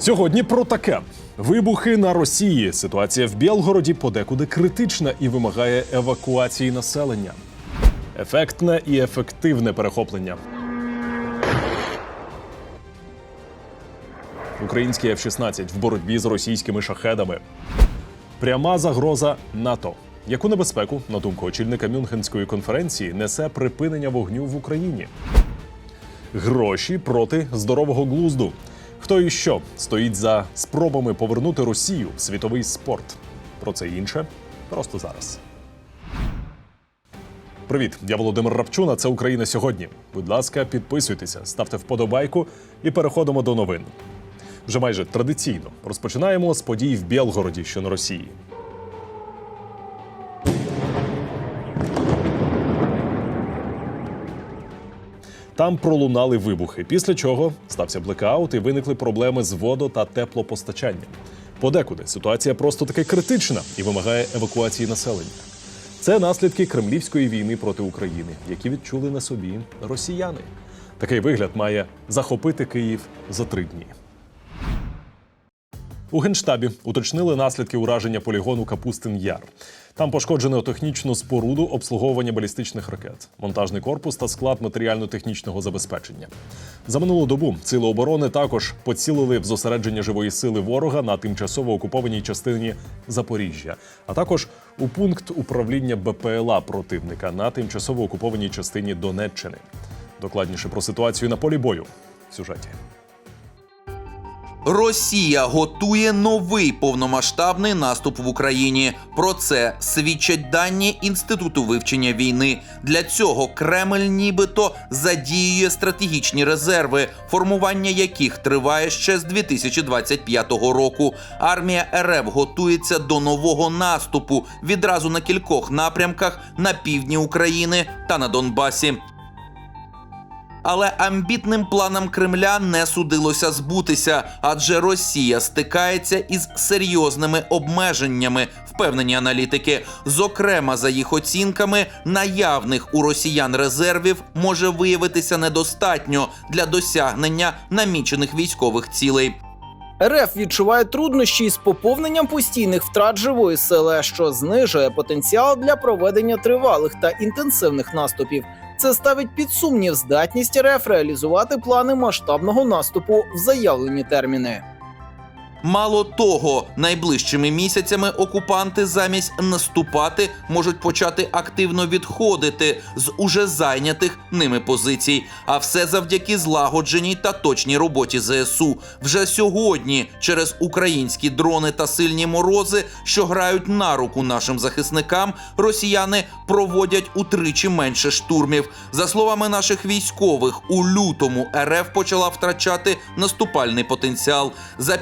Сьогодні про таке: вибухи на Росії. Ситуація в Білгороді подекуди критична і вимагає евакуації населення. Ефектне і ефективне перехоплення. Український F-16 в боротьбі з російськими шахедами. Пряма загроза НАТО. Яку небезпеку, на думку очільника Мюнхенської конференції, несе припинення вогню в Україні? Гроші проти здорового глузду. Хто і що стоїть за спробами повернути Росію в світовий спорт? Про це інше просто зараз. Привіт, я Володимир Рапчуна. Це Україна сьогодні. Будь ласка, підписуйтеся, ставте вподобайку і переходимо до новин. Вже майже традиційно розпочинаємо з подій в Білгороді, що на Росії. Там пролунали вибухи, після чого стався блекаут і виникли проблеми з водо та теплопостачанням. Подекуди ситуація просто таки критична і вимагає евакуації населення. Це наслідки кремлівської війни проти України, які відчули на собі росіяни. Такий вигляд має захопити Київ за три дні. У генштабі уточнили наслідки ураження полігону Капустин Яр. Там пошкоджено технічну споруду обслуговування балістичних ракет, монтажний корпус та склад матеріально-технічного забезпечення. За минулу добу сили оборони також поцілили в зосередження живої сили ворога на тимчасово окупованій частині Запоріжжя, а також у пункт управління БПЛА противника на тимчасово окупованій частині Донеччини. Докладніше про ситуацію на полі бою в сюжеті. Росія готує новий повномасштабний наступ в Україні. Про це свідчать дані інституту вивчення війни. Для цього Кремль нібито задіює стратегічні резерви, формування яких триває ще з 2025 року. Армія РФ готується до нового наступу відразу на кількох напрямках на півдні України та на Донбасі. Але амбітним планам Кремля не судилося збутися, адже Росія стикається із серйозними обмеженнями, впевнені аналітики. Зокрема, за їх оцінками, наявних у росіян резервів може виявитися недостатньо для досягнення намічених військових цілей. РФ відчуває труднощі із поповненням постійних втрат живої сили, що знижує потенціал для проведення тривалих та інтенсивних наступів. Це ставить під сумнів здатність РФ реалізувати плани масштабного наступу в заявлені терміни. Мало того, найближчими місяцями окупанти замість наступати можуть почати активно відходити з уже зайнятих ними позицій. А все завдяки злагодженій та точній роботі ЗСУ. Вже сьогодні через українські дрони та сильні морози, що грають на руку нашим захисникам, росіяни проводять утричі менше штурмів. За словами наших військових, у лютому РФ почала втрачати наступальний потенціал. За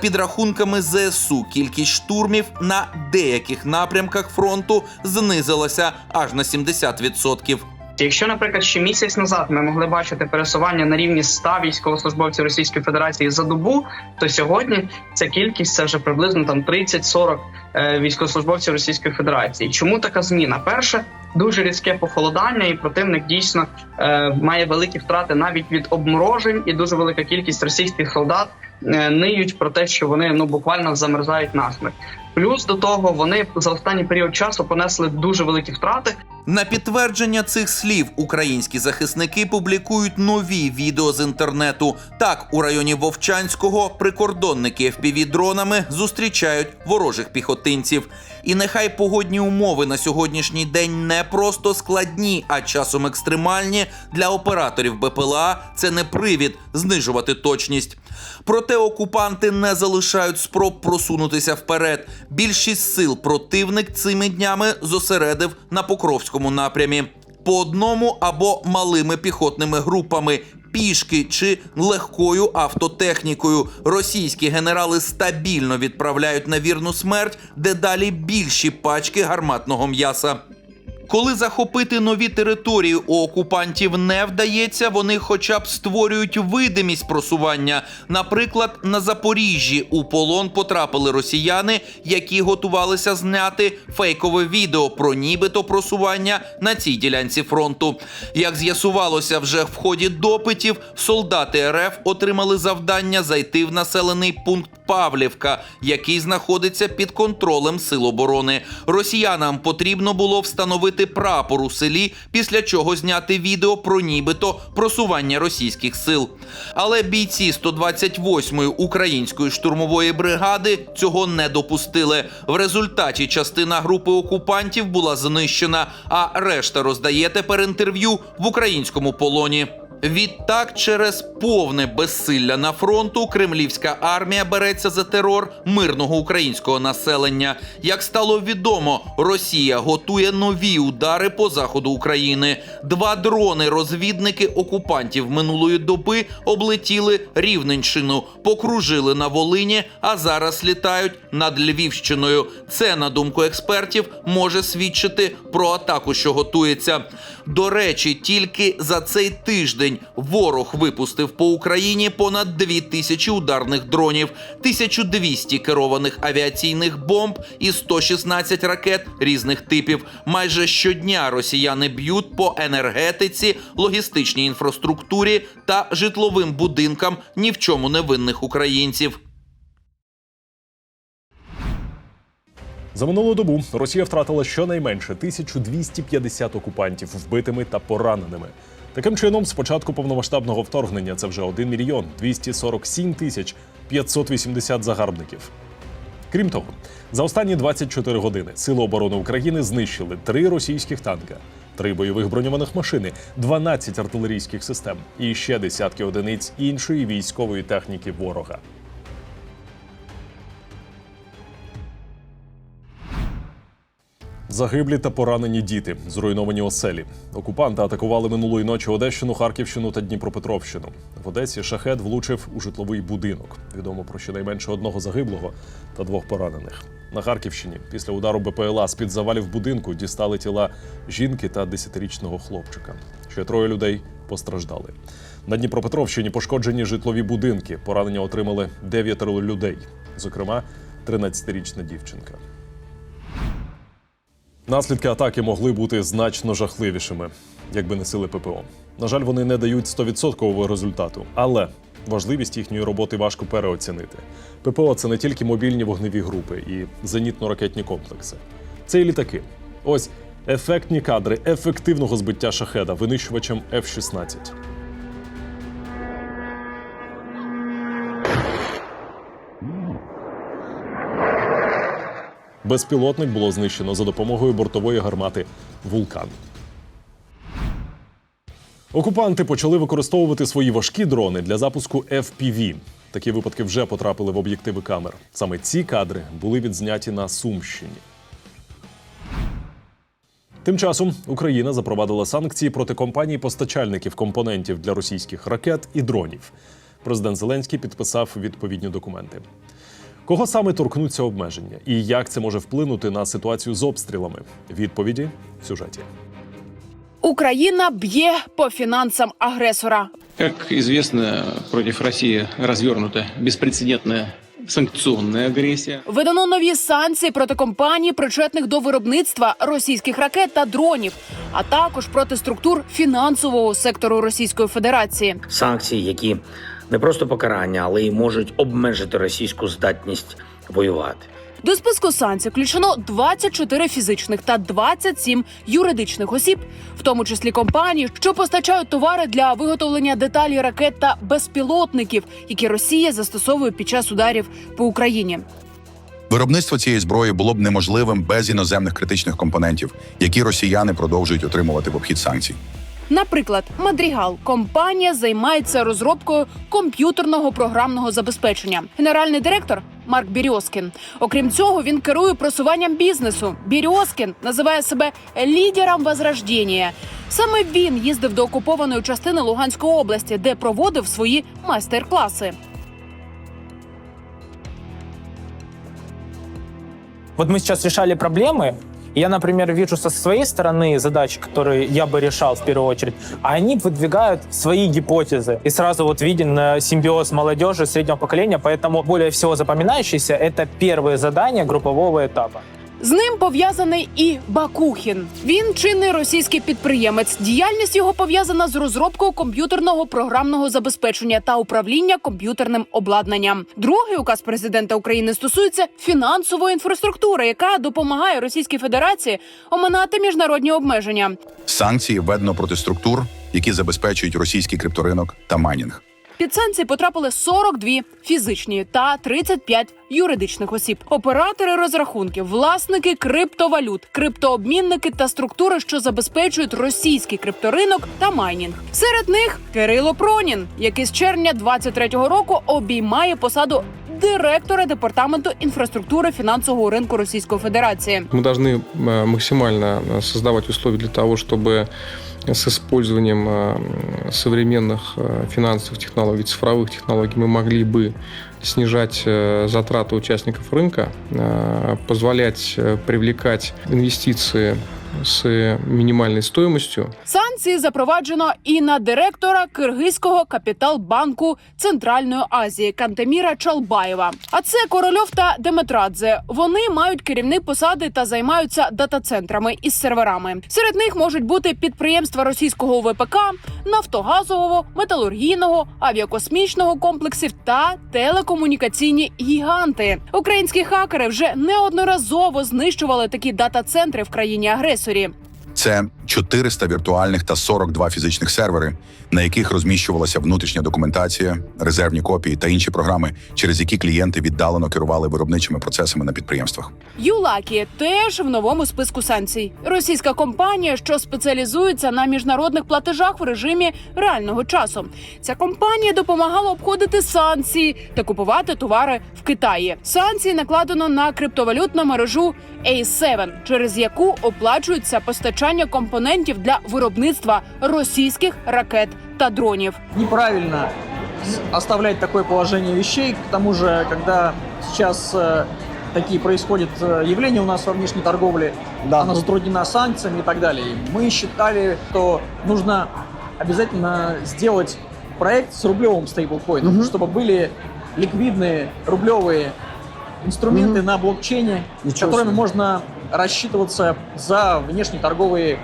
підрахунками ЗСУ, кількість штурмів на деяких напрямках фронту знизилася аж на 70%. Якщо, наприклад, ще місяць назад ми могли бачити пересування на рівні 100 військовослужбовців Російської Федерації за добу, то сьогодні ця кількість це вже приблизно там 30-40 е, військовослужбовців Російської Федерації. Чому така зміна? Перше, дуже різке похолодання, і противник дійсно е, має великі втрати навіть від обморожень, і дуже велика кількість російських солдат е, ниють про те, що вони ну буквально замерзають насмерть. Плюс до того вони за останній період часу понесли дуже великі втрати. На підтвердження цих слів українські захисники публікують нові відео з інтернету. Так, у районі Вовчанського прикордонники FPV-дронами зустрічають ворожих піхотинців. І нехай погодні умови на сьогоднішній день не просто складні, а часом екстремальні для операторів БПЛА це не привід знижувати точність. Проте окупанти не залишають спроб просунутися вперед. Більшість сил противник цими днями зосередив на Покровському напрямі. По одному або малими піхотними групами, пішки чи легкою автотехнікою. Російські генерали стабільно відправляють на вірну смерть дедалі більші пачки гарматного м'яса. Коли захопити нові території у окупантів не вдається, вони хоча б створюють видимість просування. Наприклад, на Запоріжжі у полон потрапили росіяни, які готувалися зняти фейкове відео про нібито просування на цій ділянці фронту. Як з'ясувалося вже в ході допитів, солдати РФ отримали завдання зайти в населений пункт Павлівка, який знаходиться під контролем сил оборони. Росіянам потрібно було встановити прапор у селі, після чого зняти відео про нібито просування російських сил. Але бійці 128-ї української штурмової бригади цього не допустили. В результаті частина групи окупантів була знищена, а решта роздає тепер інтерв'ю в українському полоні. Відтак, через повне безсилля на фронту, кремлівська армія береться за терор мирного українського населення. Як стало відомо, Росія готує нові удари по заходу України. Два дрони-розвідники окупантів минулої доби облетіли Рівненщину, покружили на Волині, а зараз літають над Львівщиною. Це, на думку експертів, може свідчити про атаку, що готується. До речі, тільки за цей тиждень ворог випустив по Україні понад 2 тисячі ударних дронів, 1200 керованих авіаційних бомб і 116 ракет різних типів. Майже щодня росіяни б'ють по енергетиці, логістичній інфраструктурі та житловим будинкам ні в чому не винних українців. За минулу добу Росія втратила щонайменше 1250 окупантів вбитими та пораненими. Таким чином, з початку повномасштабного вторгнення це вже 1 мільйон 247 тисяч 580 загарбників. Крім того, за останні 24 години Сили оборони України знищили три російських танка, три бойових броньованих машини, 12 артилерійських систем і ще десятки одиниць іншої військової техніки ворога. Загиблі та поранені діти, зруйновані оселі. Окупанти атакували минулої ночі Одещину, Харківщину та Дніпропетровщину. В Одесі шахет влучив у житловий будинок. Відомо про щонайменше одного загиблого та двох поранених. На Харківщині після удару БПЛА з під завалів будинку дістали тіла жінки та десятирічного хлопчика. Ще троє людей постраждали. На Дніпропетровщині пошкоджені житлові будинки. Поранення отримали дев'ятеро людей, зокрема, 13-річна дівчинка. Наслідки атаки могли бути значно жахливішими, якби не сили ППО. На жаль, вони не дають 100% результату, але важливість їхньої роботи важко переоцінити. ППО це не тільки мобільні вогневі групи і зенітно-ракетні комплекси. Це і літаки. Ось ефектні кадри ефективного збиття шахеда винищувачем F-16. Безпілотник було знищено за допомогою бортової гармати Вулкан. Окупанти почали використовувати свої важкі дрони для запуску FPV. Такі випадки вже потрапили в об'єктиви камер. Саме ці кадри були відзняті на Сумщині. Тим часом Україна запровадила санкції проти компаній-постачальників компонентів для російських ракет і дронів. Президент Зеленський підписав відповідні документи. Кого саме торкнуться обмеження і як це може вплинути на ситуацію з обстрілами? Відповіді в сюжеті. Україна б'є по фінансам агресора. Как известно, против России развернута беспрецедентная санкционная агрессия. Видано нові санкції проти компаній, причетних до виробництва російських ракет та дронів, а також проти структур фінансового сектору Російської Федерації. санкції, які не просто покарання, але й можуть обмежити російську здатність воювати. До списку санкцій включено 24 фізичних та 27 юридичних осіб, в тому числі компанії, що постачають товари для виготовлення деталей ракет та безпілотників, які Росія застосовує під час ударів по Україні. Виробництво цієї зброї було б неможливим без іноземних критичних компонентів, які росіяни продовжують отримувати в обхід санкцій. Наприклад, Мадрігал компанія займається розробкою комп'ютерного програмного забезпечення. Генеральний директор Марк Бірьоскін. Окрім цього, він керує просуванням бізнесу. Бірьоскін називає себе лідером возрождення. Саме він їздив до окупованої частини Луганської області, де проводив свої майстер-класи. Вот мы сейчас решали проблемы, Я, например, вижу со своей стороны задачи, которые я бы решал в первую очередь, а они выдвигают свои гипотезы. И сразу вот виден э, симбиоз молодежи среднего поколения, поэтому более всего запоминающийся — это первые задания группового этапа. З ним пов'язаний і Бакухін. Він чинний російський підприємець. Діяльність його пов'язана з розробкою комп'ютерного програмного забезпечення та управління комп'ютерним обладнанням. Другий указ президента України стосується фінансової інфраструктури, яка допомагає Російській Федерації оминати міжнародні обмеження. Санкції введено проти структур, які забезпечують російський крипторинок та майнінг. Під санкції потрапили 42 фізичні та 35 юридичних осіб, оператори розрахунків, власники криптовалют, криптообмінники та структури, що забезпечують російський крипторинок та майнінг. Серед них Кирило Пронін, який з червня 23-го року обіймає посаду директора департаменту інфраструктури фінансового ринку Російської Федерації. Мы должны э, максимально э, создавать условия для того, чтобы с использованием э, современных э, финансовых технологий, цифровых технологий мы могли бы снижать э, затраты участников рынка, э, позволять э, привлекать инвестиции с минимальной стоимостью, Санкції запроваджено і на директора Киргизького капіталбанку Центральної Азії Кантеміра Чалбаєва. А це Корольов та Деметрадзе. Вони мають керівні посади та займаються дата-центрами із серверами. Серед них можуть бути підприємства російського ВПК, нафтогазового, металургійного, авіакосмічного комплексів та телекомунікаційні гіганти. Українські хакери вже неодноразово знищували такі дата-центри в країні агресорі. Це 400 віртуальних та 42 фізичних сервери, на яких розміщувалася внутрішня документація, резервні копії та інші програми, через які клієнти віддалено керували виробничими процесами на підприємствах. Юлакі теж в новому списку санкцій. Російська компанія, що спеціалізується на міжнародних платежах в режимі реального часу. Ця компанія допомагала обходити санкції та купувати товари в Китаї. Санкції накладено на криптовалютну мережу A7, через яку оплачується постачання компонентів для виробництва російських ракет та дронів. неправильно оставлять такое положение вещей. К тому же, когда сейчас э, такие происходят э, явления у нас во внешней торговле, она затруднена санкциями и так далее. Мы считали, что нужно обязательно сделать проект с рублевым стейблкоином, чтобы были ликвидные рублевые инструменты на блокчейне, которыми можно рассчитываться за внешнеторговые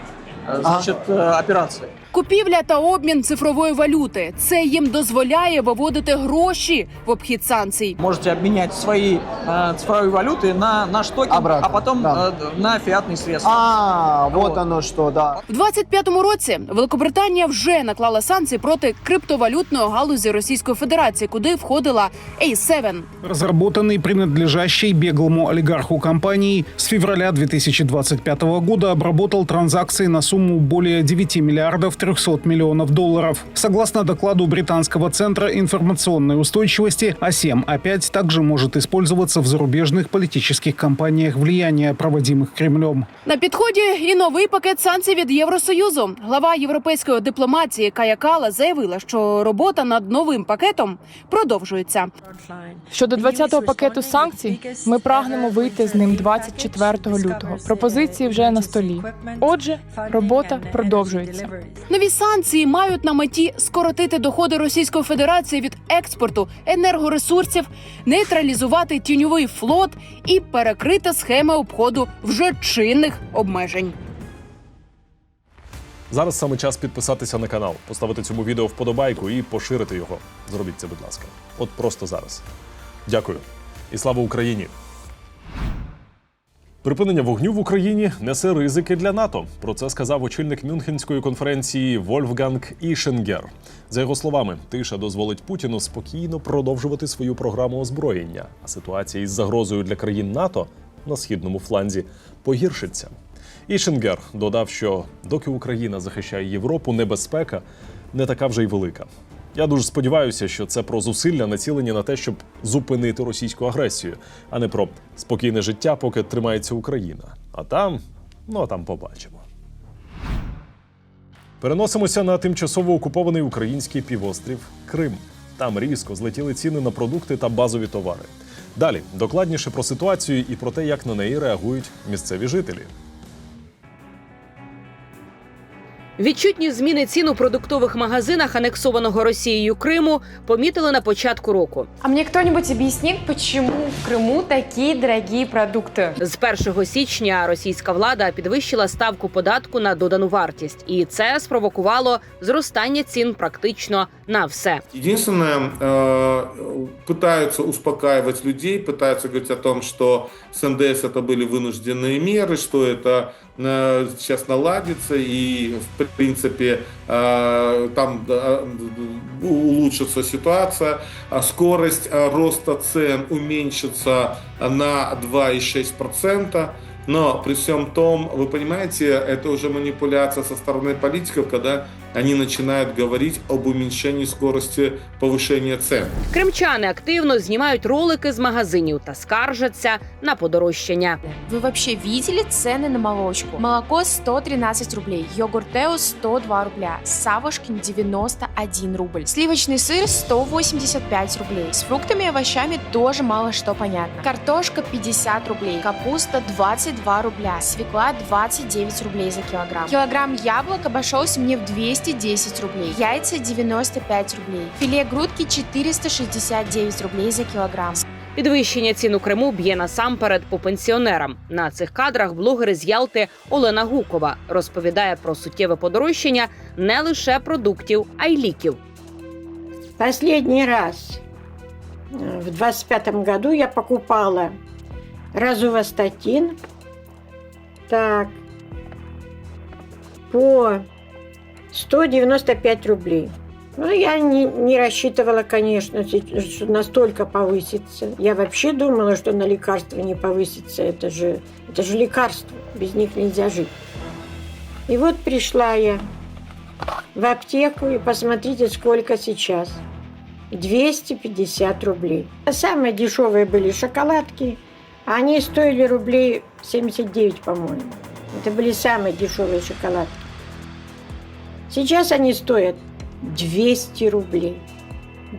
э, значит, э, операции. Купівля та обмін цифрової валюти це їм дозволяє виводити гроші в обхід санкцій. можете обменять свои э, цифровые валюты на наш токен, Обратно, а потом да. э, на фиатные средства. А, вот Вот. оно что, да. В 25-му році Великобританія вже наклала санкції проти криптовалютної галузі Російської Федерації, куди входила A7. Разработанный принадлежащей беглому олигарху компании с февраля 2025 года обработал транзакции на сумму более 9 миллиардов 300 миллионов долларов. Согласно докладу британского центра информационной устойчивости, А7 опять также может использоваться в зарубежных политических кампаниях влияния, проводимых Кремлем. На підході і новий пакет санкцій від Євросоюзу. Глава європейської дипломатії Кая Кала заявила, що робота над новим пакетом продовжується. Щодо 20-го пакету санкцій, ми прагнемо вийти з ним 24 лютого. Пропозиції вже на столі. Отже, робота продовжується. Нові санкції мають на меті скоротити доходи Російської Федерації від експорту енергоресурсів, нейтралізувати тіньовий флот і перекрити схеми обходу вже чинних обмежень. Зараз саме час підписатися на канал, поставити цьому відео вподобайку і поширити його. Зробіть це, будь ласка. От просто зараз. Дякую. І слава Україні! Припинення вогню в Україні несе ризики для НАТО. Про це сказав очільник Мюнхенської конференції Вольфганг Ішенгер. За його словами, тиша дозволить Путіну спокійно продовжувати свою програму озброєння, а ситуація із загрозою для країн НАТО на східному фланзі погіршиться. Ішенгер додав, що доки Україна захищає Європу, небезпека не така вже й велика. Я дуже сподіваюся, що це про зусилля націлені на те, щоб зупинити російську агресію, а не про спокійне життя, поки тримається Україна. А там, ну а там побачимо. Переносимося на тимчасово окупований український півострів Крим. Там різко злетіли ціни на продукти та базові товари. Далі докладніше про ситуацію і про те, як на неї реагують місцеві жителі. Відчутні зміни цін у продуктових магазинах анексованого Росією Криму помітили на початку року. А мне кто-нибудь объяснит, почему в Крыму такие дорогие продукты? З 1 січня російська влада підвищила ставку податку на додану вартість, і це спровокувало зростання цін практично на все. Единственное, э, пытаются успокаивать людей, пытаются говорить о том, что с НДС это были вынужденные меры, что это э, сейчас наладится и, в принципе, э, там э, улучшится ситуация, а скорость э, роста цен уменьшится на 2,6%. Но при всем том, вы понимаете, это уже манипуляция со стороны политиков, когда они начинают говорить об уменьшении скорости повышения цен. Кримчани активно знімають ролики з магазинів та скаржаться на подорожчання. Вы вообще видели цены на молочку? Молоко 113 рублей, йогурт Тео 102 рубля, Савушкин 91 рубль, сливочный сыр 185 рублей. С фруктами и овощами тоже мало что понятно. Картошка 50 рублей, капуста 22 рубля, свекла 29 рублей за килограмм. Килограмм яблок обошелся мне в 210 рублей, яйца 95 рублей, филе грудки 469 рублей за килограмм. Підвищення цін у Криму б'є насамперед по пенсіонерам. На цих кадрах блогери з Ялти Олена Гукова розповідає про суттєве подорожчання не лише продуктів, а й ліків. Последний раз э, в 25 году я покупала разувастатин так, по 195 рублей. Ну, я не, не рассчитывала, конечно, что настолько повысится. Я вообще думала, что на лекарства не повысится. Это же, это же лекарство, без них нельзя жить. И вот пришла я в аптеку, и посмотрите, сколько сейчас. 250 рублей. Самые дешевые были шоколадки. Они стоили рублей 79, по-моему. Это были самые дешевые шоколадки. Сейчас они стоят 200 рублей.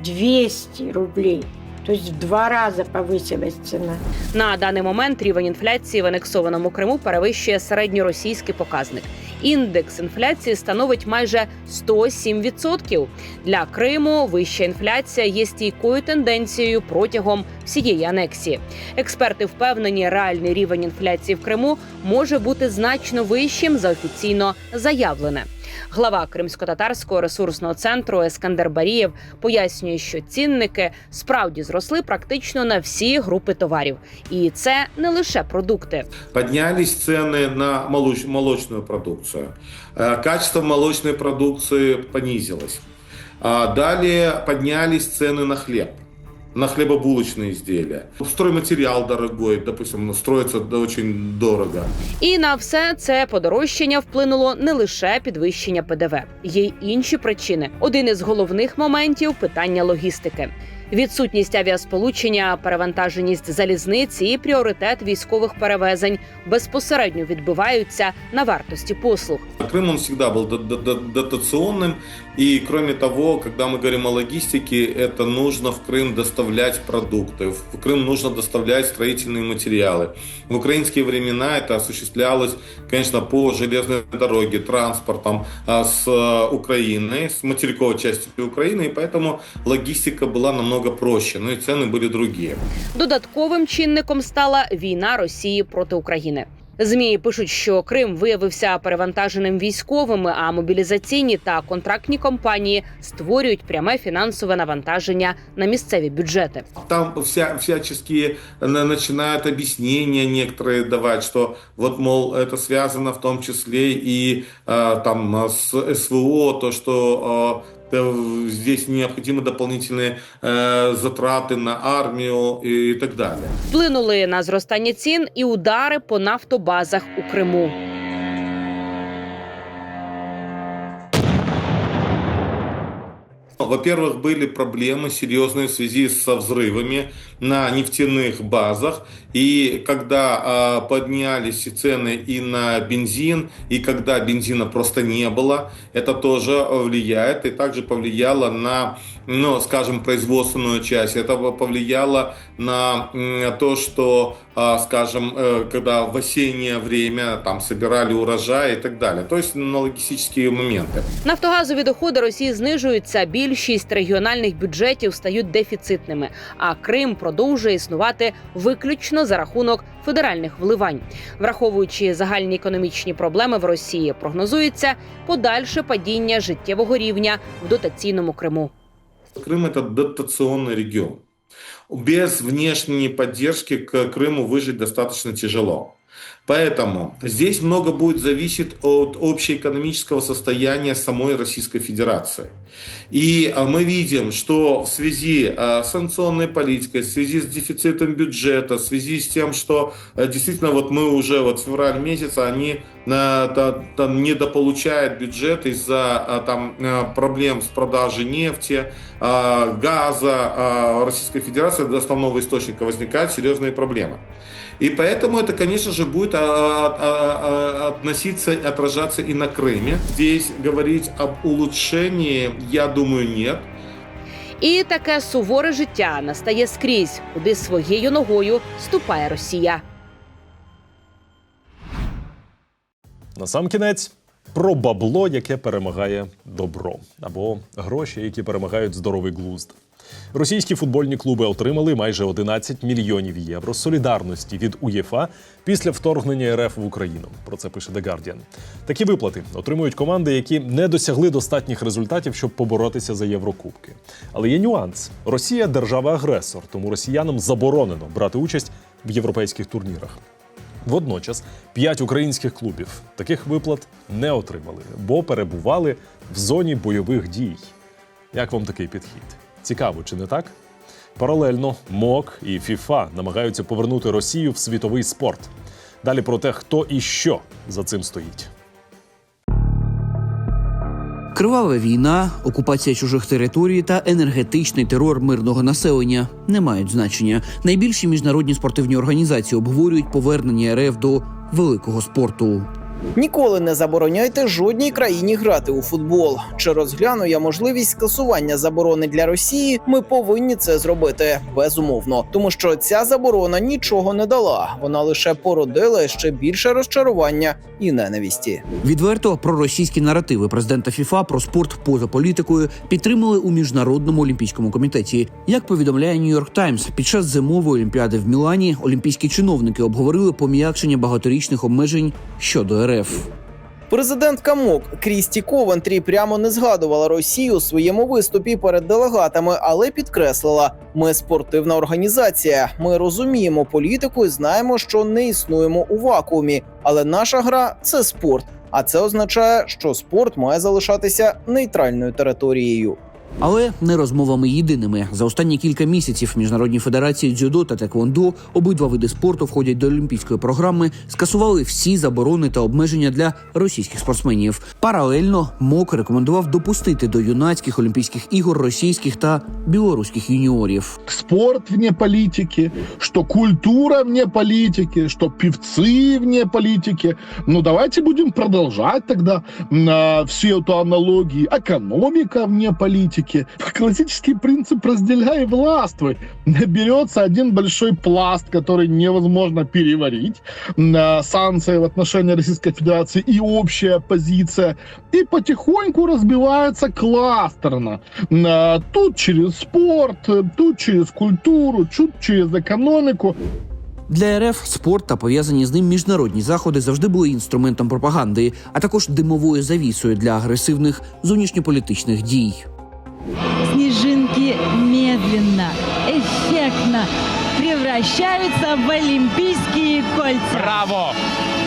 200 рублей. То есть в два раза повысилась цена. На даний момент рівень інфляції в анексованому Криму перевищує середньоросійський показник. Індекс інфляції становить майже 107%. Для Криму вища інфляція є стійкою тенденцією протягом всієї анексії. Експерти впевнені, реальний рівень інфляції в Криму може бути значно вищим за офіційно заявлене. Глава кримсько-татарського ресурсного центру Ескандер Барієв пояснює, що цінники справді зросли практично на всі групи товарів, і це не лише продукти. Поднялись цены на молоч- молочную продукцию. Э, Качество молочной продукции понизилось. А Далее поднялись цены на хлеб на хлебобулочные изделия. Стройматериал дорогой, допустим, строится очень дорого. І на все це подорожчання вплинуло не лише підвищення ПДВ, є й інші причини. Один із головних моментів питання логістики Відсутність авіасполучення, перевантаженість залізниць і пріоритет військових перевезень безпосередньо відбиваються на вартості послуг. Крым, он всегда был до- до- до- дотационным. И кроме того, когда мы говорим о логистике, это нужно в Крым доставлять продукты. В Крым нужно доставлять строительные материалы. В украинские времена это осуществлялось, конечно, по железной дороге, транспортом а, с э, Украины, с материковой части Украины. И поэтому логистика была намного проще. Ну и цены были другие. Додатковим чинником стала війна Росії проти України. Змі пишуть, що Крим виявився перевантаженим військовими, а мобілізаційні та контрактні компанії створюють пряме фінансове навантаження на місцеві бюджети. Там вся, всяческие на- начинают объяснения некоторые давать, что вот, мол, это связано в том числе и э, там э, с СВО, то, что э, да, здесь необходимы дополнительные э, затраты на армию и так далее. Вплинули на зростання цін і удари по нафтобазах у Криму. Во-первых, были проблемы серьезные в связи со взрывами на нефтяных базах. И когда э, поднялись цены и на бензин, и когда бензина просто не было, это тоже влияет. И также повлияло на, ну, скажем, производственную часть. Это повлияло на м, то, что, э, скажем, э, когда в осеннее время там собирали урожай и так далее. То есть на логистические моменты. Нафтогазові доходи Росії знижуються. Більшість регіональних бюджетів стають дефіцитними. А Крим продовжує існувати виключно за рахунок федеральних вливань. Враховуючи загальні економічні проблеми в Росії, прогнозується подальше падіння життєвого рівня в дотаційному Криму. Крым это дотационный регион. Без внешней поддержки к Крыму выжить достаточно тяжело. Поэтому здесь много будет зависеть от общеэкономического состояния самой Российской Федерации. И а, мы видим, что в связи а, с санкционной политикой, в связи с дефицитом бюджета, в связи с тем, что а, действительно вот мы уже вот февраль месяца, они та- там недополучают бюджет из-за там проблем с продажей нефти, газа Российской Федерации, до основного источника возникают серьезные проблемы. И поэтому это, конечно же, будет а, а, а, относиться, отражаться и на Крыме. Здесь говорить об улучшении, я думаю, нет. І таке суворе життя настає скрізь, куди своєю ногою ступає Росія. Насамкінець про бабло, яке перемагає добро, або гроші, які перемагають здоровий глузд. Російські футбольні клуби отримали майже 11 мільйонів євро солідарності від УЄФА після вторгнення РФ в Україну. Про це пише The Guardian. Такі виплати отримують команди, які не досягли достатніх результатів, щоб поборотися за Єврокубки. Але є нюанс: Росія держава-агресор, тому росіянам заборонено брати участь в європейських турнірах. Водночас п'ять українських клубів таких виплат не отримали, бо перебували в зоні бойових дій. Як вам такий підхід? Цікаво, чи не так? Паралельно МОК і ФІФА намагаються повернути Росію в світовий спорт. Далі про те, хто і що за цим стоїть. Кривава війна, окупація чужих територій та енергетичний терор мирного населення не мають значення. Найбільші міжнародні спортивні організації обговорюють повернення РФ до великого спорту. Ніколи не забороняйте жодній країні грати у футбол. Чи розгляну я можливість скасування заборони для Росії? Ми повинні це зробити безумовно, тому що ця заборона нічого не дала. Вона лише породила ще більше розчарування і ненависті. Відверто проросійські наративи президента ФІФА про спорт поза політикою підтримали у міжнародному олімпійському комітеті. Як повідомляє Нью-Йорк Таймс, під час зимової олімпіади в Мілані олімпійські чиновники обговорили пом'якшення багаторічних обмежень щодо РФ. Президентка МОК Крісті Ковентрі прямо не згадувала Росію у своєму виступі перед делегатами, але підкреслила: ми спортивна організація. Ми розуміємо політику і знаємо, що не існуємо у вакуумі. Але наша гра це спорт. А це означає, що спорт має залишатися нейтральною територією. Але не розмовами єдиними за останні кілька місяців міжнародні федерації дзюдо та теквондо, обидва види спорту входять до олімпійської програми, скасували всі заборони та обмеження для російських спортсменів. Паралельно МОК рекомендував допустити до юнацьких олімпійських ігор російських та білоруських юніорів. спорт вне политики, что культура вне политики, что певцы вне политики. Ну, давайте будем продолжать тогда на всю эту аналогию. Экономика вне политики. Классический принцип «разделяй и властвуй». Берется один большой пласт, который невозможно переварить. Санкции в отношении Российской Федерации и общая позиция. И потихоньку разбивается кластерно. Тут через спорт, тут через культуру, тут через економіку. Для РФ спорт та пов'язані з ним міжнародні заходи завжди були інструментом пропаганди, а також димовою завісою для агресивних зовнішньополітичних дій. Снежинки медленно, эффектно превращаются в олимпийские кольца. Браво!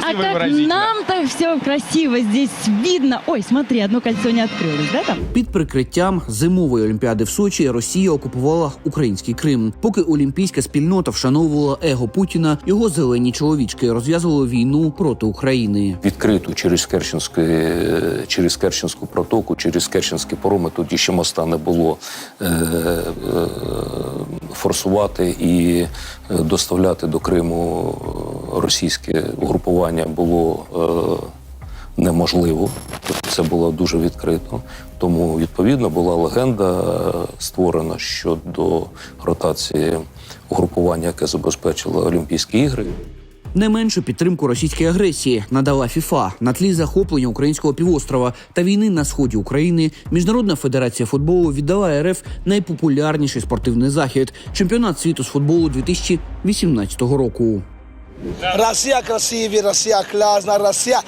А как нам-то все красиво здесь видно. Ой, смотри, одно кольцо не открылось, да, там? Під прикриттям зимової олімпіади в Сочі Росія окупувала український Крим. Поки олімпійська спільнота вшановувала его Путіна, його зелені чоловічки розв'язували війну проти України. відкриту через Керченську, через Керченську протоку, через Керченські пороми. Тоді ще моста не було е, е, форсувати і е, доставляти до Криму е, російське угрупування було е, неможливо. Тобто Це було дуже відкрито. Тому відповідно була легенда е, створена щодо ротації угрупування, яке забезпечило Олімпійські ігри. Не меншу підтримку російської агресії надала ФІФА на тлі захоплення українського півострова та війни на сході України. Міжнародна федерація футболу віддала РФ найпопулярніший спортивний захід чемпіонат світу з футболу 2018 року. Ρασία κρασίβη, ρασία κλάσνα, ρασία...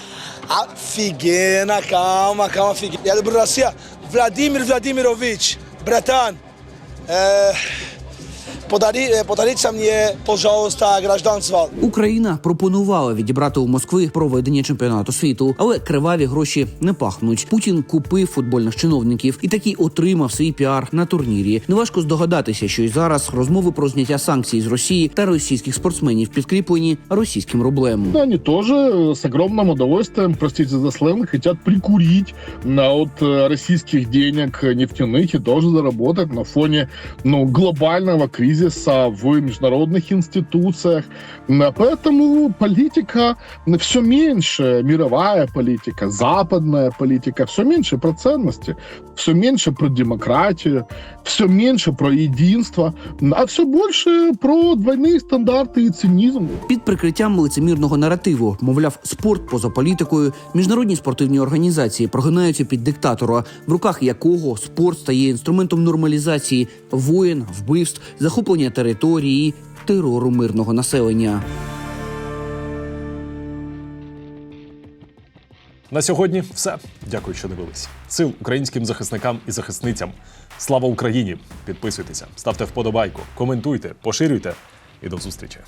Α, φιγένα, κάμα, κάμα, φιγένα. Για την προρασία, Βλαντίμιρ Βλαντίμιροβίτς, Μπρατάν. Ε, э, подарите мне, пожалуйста, гражданство. Україна пропонувала відібрати у Москви проведення чемпіонату світу, але криваві гроші не пахнуть. Путін купив футбольних чиновників і таки отримав свій піар на турнірі. Неважко здогадатися, що й зараз розмови про зняття санкцій з Росії та російських спортсменів підкріплені російським рублем. Да, они тоже э, с огромным удовольствием, простите за сленг, хотят прикурить на от э, российских денег э, нефтяных и тоже заработать на фоне ну, глобального кризиса в международных институциях. М, Поэтому политика все меньше, мировая политика, западная политика, все меньше про ценности, все меньше про демократию, все меньше про единство, а все больше про двойные стандарты и цинизм. Під прикриттям лицемірного наративу, мовляв, спорт поза політикою, міжнародні спортивні організації прогинаються під диктатора, в руках якого спорт стає інструментом нормалізації воєн, вбивств, захоплення території, терору мирного населення. На сьогодні все. Дякую, що дивились. Сил українським захисникам і захисницям. Слава Україні! Підписуйтеся, ставте вподобайку, коментуйте, поширюйте і до зустрічі.